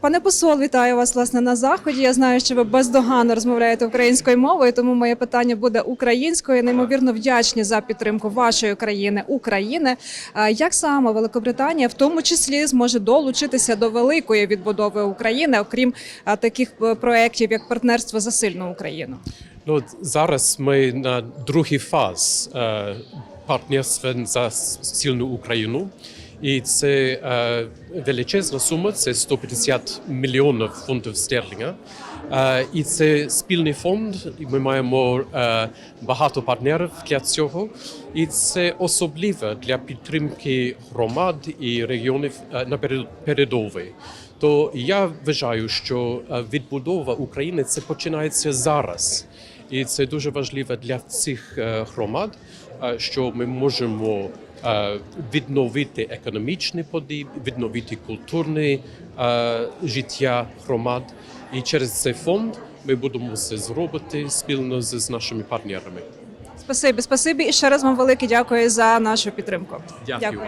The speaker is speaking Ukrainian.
Пане посол, вітаю вас власне на заході. Я знаю, що ви бездоганно розмовляєте українською мовою, тому моє питання буде українською. Неймовірно вдячні за підтримку вашої країни України. Як саме Великобританія в тому числі зможе долучитися до великої відбудови України, окрім таких е, проєктів, як партнерство за сильну Україну? Ну, зараз ми на другий фаз е, партнерства за сильну Україну. І це е, величезна сума, це 150 мільйонів фунтів стерлінга. Е, і це спільний фонд, і ми маємо е, багато партнерів для цього. І це особливо для підтримки громад і регіонів е, на перед- передовій. То я вважаю, що е, відбудова України це починається зараз. І це дуже важливо для цих е, громад, е, що ми можемо е, відновити економічний подіб, відновити культурне життя громад. І через цей фонд ми будемо це зробити спільно з з нашими партнерами. Спасибі, спасибі і ще раз вам велике дякую за нашу підтримку. Дякую.